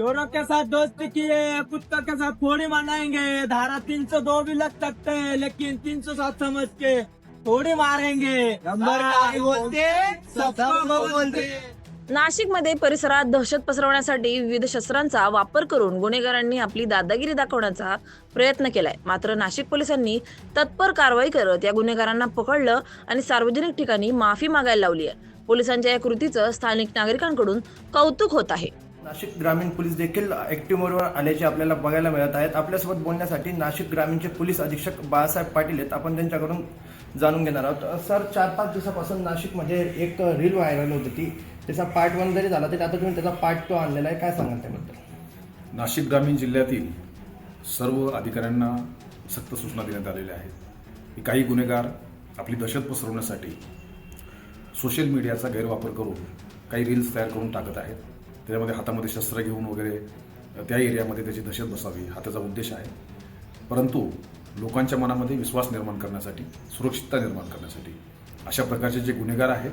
चोरों के साथ दोस्ती किए कुत्ता के साथ थोड़ी मनाएंगे धारा तीन सौ दो भी लग सकते हैं लेकिन तीन सौ सात समझ के थोड़ी मारेंगे नंबर बोलते. सबको बोलते. नाशिकमध्ये परिसरात दहशत पसरवण्यासाठी विविध शस्त्रांचा वापर करून गुन्हेगारांनी आपली दादागिरी दाखवण्याचा प्रयत्न केलाय. मात्र नाशिक पोलिसांनी तत्पर कारवाई करत या गुन्हेगारांना पकडलं आणि सार्वजनिक ठिकाणी माफी मागायला लावली आहे पोलिसांच्या या कृतीचं स्थानिक नागरिकांकडून कौतुक होत आहे. नाशिक ग्रामीण पोलीस देखील ऍक्टिव्ह मोडवर आल्याचे आपल्याला बघायला मिळत आहेत. आपल्यासोबत बोलण्यासाठी नाशिक ग्रामीणचे पोलीस अधीक्षक बाळासाहेब पाटील आहेत. आपण त्यांच्याकडून जाणून घेणार आहोत. सर चार पाच दिवसापासून नाशिकमध्ये एक रील व्हायरल होती ती. त्याचा पार्ट वन जरी झाला तरी आता तुम्ही त्याचा पार्ट टू आणलेला आहे. काय सांगाल त्याबद्दल? नाशिक ग्रामीण जिल्ह्यातील सर्व अधिकाऱ्यांना सक्त सूचना देण्यात आलेल्या आहेत. की काही गुन्हेगार आपली दहशत पसरवण्यासाठी सोशल मीडियाचा गैरवापर करून काही रील्स तयार करून टाकत आहेत. त्याच्यामध्ये हातामध्ये शस्त्र घेऊन वगैरे त्या एरियामध्ये त्याची दहशत बसावी हा त्याचा उद्देश आहे. परंतु लोकांच्या मनामध्ये विश्वास निर्माण करण्यासाठी सुरक्षितता निर्माण करण्यासाठी अशा प्रकारचे जे गुन्हेगार आहेत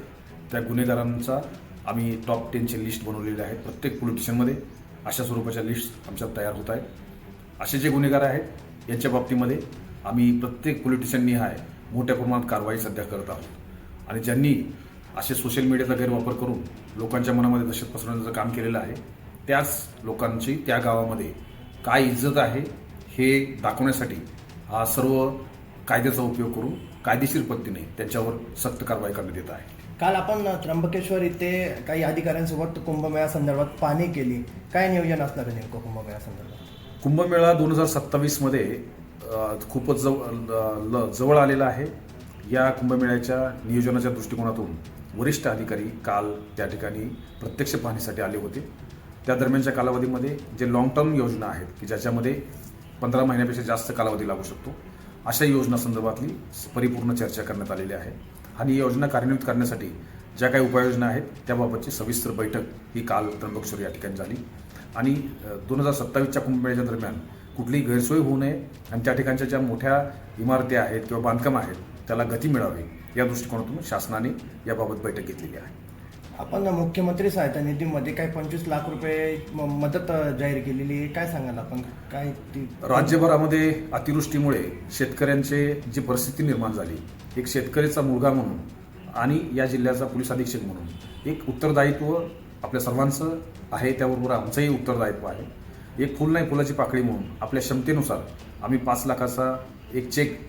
त्या गुन्हेगारांचा आम्ही टॉप टेनची लिस्ट बनवलेली आहे प्रत्येक पोलीस स्टेशनमध्ये अशा स्वरूपाच्या लिस्ट आमच्या तयार होत आहेत. असे जे गुन्हेगार आहेत यांच्या बाबतीमध्ये आम्ही प्रत्येक पोलिटिशियन निहाय मोठ्या प्रमाणात कारवाई सध्या करत आहोत. आणि ज्यांनी असे सोशल मीडियाचा गैरवापर करून लोकांच्या मनामध्ये दहशत पसरवण्याचं काम केलेलं आहे त्याच लोकांची त्या गावामध्ये काय इज्जत आहे हे दाखवण्यासाठी हा सर्व कायद्याचा उपयोग करून कायदेशीर पद्धतीने त्यांच्यावर सक्त कारवाई करण्यात येत आहे. काल आपण त्र्यंबकेश्वर इथे काही अधिकाऱ्यांसोबत कुंभमेळा संदर्भात पाहणी केली. काय नियोजन असणार आहे नेमकं कुंभमेळा संदर्भात? कुंभमेळा दोन हजार सत्तावीसमध्ये खूपच जवळ जवळ आलेला आहे. या कुंभमेळ्याच्या नियोजनाच्या दृष्टिकोनातून वरिष्ठ अधिकारी काल त्या ठिकाणी प्रत्यक्ष पाहणीसाठी आले होते. त्या दरम्यानच्या कालावधीमध्ये जे लॉंग टर्म योजना आहेत की ज्याच्यामध्ये पंधरा महिन्यापेक्षा जास्त कालावधी लागू शकतो अशा योजना संदर्भातली परिपूर्ण चर्चा करण्यात आलेली आहे. आणि ही योजना कार्यान्वित करण्यासाठी ज्या काही उपाययोजना आहेत त्याबाबतची सविस्तर बैठक ही काल त्र्यंबकेश्वर या ठिकाणी झाली. आणि दोन हजार सत्तावीसच्या कुंभमेळ्याच्या दरम्यान कुठलीही गैरसोय होऊ नये. आणि त्या ठिकाणच्या ज्या मोठ्या इमारती आहेत किंवा बांधकाम आहेत त्याला गती मिळावी या दृष्टिकोनातून शासनाने याबाबत बैठक घेतलेली आहे. आपण मुख्यमंत्री सहायता निधीमध्ये काही पंचवीस लाख रुपये मदत जाहीर केलेली आहे. काय सांगाल आपण? काय राज्यभरामध्ये अतिवृष्टीमुळे शेतकऱ्यांचे जी परिस्थिती निर्माण झाली एक शेतकरीचा मुलगा म्हणून आणि या जिल्ह्याचा पोलीस अधीक्षक म्हणून एक उत्तरदायित्व आपल्या सर्वांचं आहे त्याबरोबर आमचंही उत्तरदायित्व आहे. एक फुल नाही फुलाची पाकळी म्हणून आपल्या क्षमतेनुसार आम्ही पाच लाखाचा एक चेक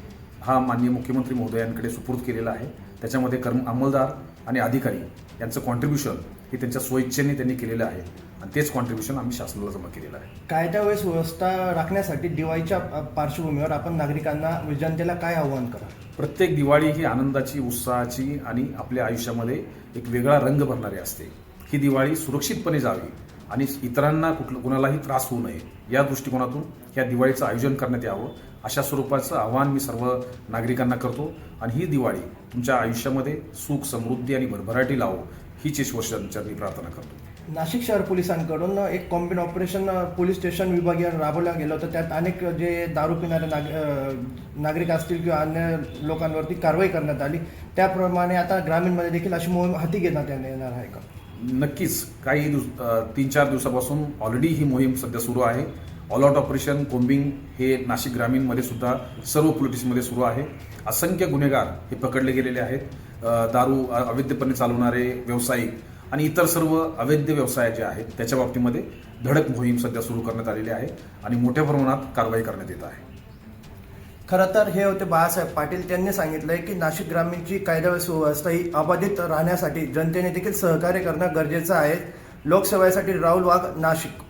हा माननीय मुख्यमंत्री महोदयांकडे सुपूर्द केलेला आहे. त्याच्यामध्ये कर्म अंमलदार आणि अधिकारी यांचं कॉन्ट्रीब्युशन हे त्यांच्या स्वइच्छेने त्यांनी केलेलं आहे. आणि तेच कॉन्ट्रीब्युशन आम्ही शासनाला जमा केलेलं आहे. कायदा वेळेस व्यवस्था राखण्यासाठी दिवाळीच्या पार्श्वभूमीवर आपण नागरिकांना जनतेला काय आव्हान करा प्रत्येक दिवाळी ही आनंदाची उत्साहाची आणि आपल्या आयुष्यामध्ये एक वेगळा रंग भरणारी असते. ही दिवाळी सुरक्षितपणे जावी. आणि इतरांना कुठलं कुणालाही त्रास होऊ नये. या दृष्टिकोनातून या दिवाळीचं आयोजन करण्यात यावं. अशा स्वरूपाचं आव्हान मी सर्व नागरिकांना करतो. आणि ही दिवाळी तुमच्या आयुष्यामध्ये सुख समृद्धी आणि भरभराटी लावो हीच ईश्वरचरणी मी प्रार्थना करतो. नाशिक शहर पोलिसांकडून एक कॉम्बिन ऑपरेशन पोलीस स्टेशन विभागीय राबवलं गेलं होतं. त्यात अनेक जे दारू पिणारे नाग नागरिक असतील किंवा अन्य लोकांवरती कारवाई करण्यात आली. त्याप्रमाणे आता ग्रामीणमध्ये देखील अशी मोहीम हाती घेण्यात येणार आहे का? नक्कीच काही दिवस तीन चार दिवसापासून ऑलरेडी ही मोहीम सध्या सुरू आहे. ऑल आउट ऑपरेशन कोम्बिंग हे नाशिक ग्रामीणमध्ये सुद्धा सर्व पोलिटिक्समध्ये सुरू आहे. असंख्य गुन्हेगार हे पकडले गेलेले आहेत. दारू अवैधपणे चालवणारे व्यावसायिक आणि इतर सर्व अवैध व्यवसाय जे आहेत त्याच्या बाबतीमध्ये धडक मोहीम सध्या सुरू करण्यात आलेली आहे आणि मोठ्या प्रमाणात कारवाई करण्यात येत आहे. खरं तर हे होते बाळासाहेब पाटील. त्यांनी सांगितलंय की नाशिक ग्रामीणची कायदा व सुव्यवस्था ही अबाधित राहण्यासाठी जनतेने देखील सहकार्य करणं गरजेचं आहे. लोकसेवेसाठी राहुल वाघ नाशिक.